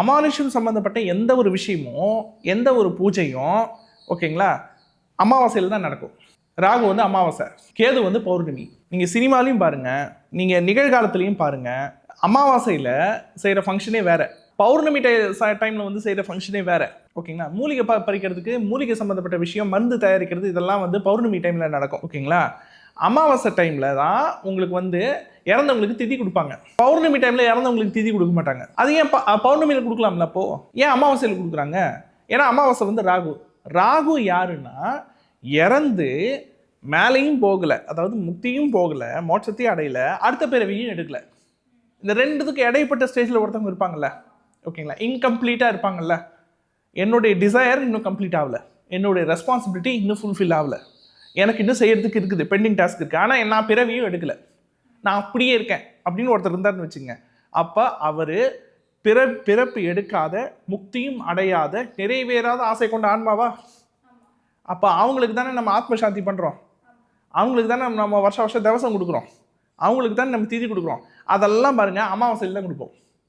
அமானுஷம் சம்மந்தப்பட்ட எந்த ஒரு விஷயமும் எந்த ஒரு பூஜையும் ஓகேங்களா? அமாவாசையில் தான் நடக்கும். ராகு வந்து அமாவாசை கேது வந்து பௌர்ணமி. நீங்கள் சினிமாலையும் பாருங்கள் நீங்கள் நிகழ்காலத்துலேயும் பாருங்கள் அமாவாசையில் செய்கிற ஃபங்க்ஷனே வேறு. பௌர்ணமி டை டைமில் வந்து செய்கிற ஃபங்க்ஷனே வேறு. ஓகேங்களா? மூலிகை ப பறிக்கிறதுக்கு மூலிகை சம்மந்தப்பட்ட விஷயம் மருந்து தயாரிக்கிறது இதெல்லாம் வந்து பௌர்ணமி டைமில் நடக்கும். ஓகேங்களா? அமாவாசை டைமில் தான் உங்களுக்கு வந்து இறந்தவங்களுக்கு திதி கொடுப்பாங்க. பௌர்ணமி டைமில் இறந்தவங்களுக்கு திதி கொடுக்க மாட்டாங்க. அது ஏன் பௌர்ணமியில் கொடுக்கலாம்ல அப்போ? ஏன் அமாவாசையில் கொடுக்குறாங்க? ஏன்னா அமாவாசை வந்து ராகு. ராகு யாருன்னா இறந்து மேலேயும் போகலை. அதாவது முக்தியும் போகலை மோட்சத்தையும் அடையலை அடுத்த பிறவியும் எடுக்கலை. இந்த ரெண்டுத்துக்கு இடைப்பட்ட ஸ்டேஜில் ஒருத்தவங்க இருப்பாங்கல்ல. ஓகேங்களா? இன்கம்ப்ளீட்டாக இருப்பாங்கல்ல. என்னுடைய டிசையர் இன்னும் கம்ப்ளீட் ஆகல. என்னுடைய ரெஸ்பான்சிபிலிட்டி இன்னும் ஃபுல்ஃபில் ஆகல. எனக்கு இன்னும் செய்யறதுக்கு இருக்குது பெண்டிங் டாஸ்க் இருக்குது ஆனால் நான் பிறவியும் எடுக்கல. நான் அப்படியே இருக்கேன் அப்படின்னு ஒருத்தர் இருந்தார்னு வச்சுங்க. அப்போ அவர் பிற பிறப்பு எடுக்காத முக்தியும் அடையாத நிறைவேறாத ஆசை கொண்ட ஆன்மாவா? அப்போ அவங்களுக்கு தானே நம்ம ஆத்ம சாந்தி பண்ணுறோம் அவங்களுக்கு தானே நம்ம வருஷம் வருஷம் தவசம் கொடுக்குறோம். அவங்களுக்கு தானே நம்ம தீதி கொடுக்குறோம். அதெல்லாம் பாருங்கள் அமாவாசையில் தான் கொடுப்போம்.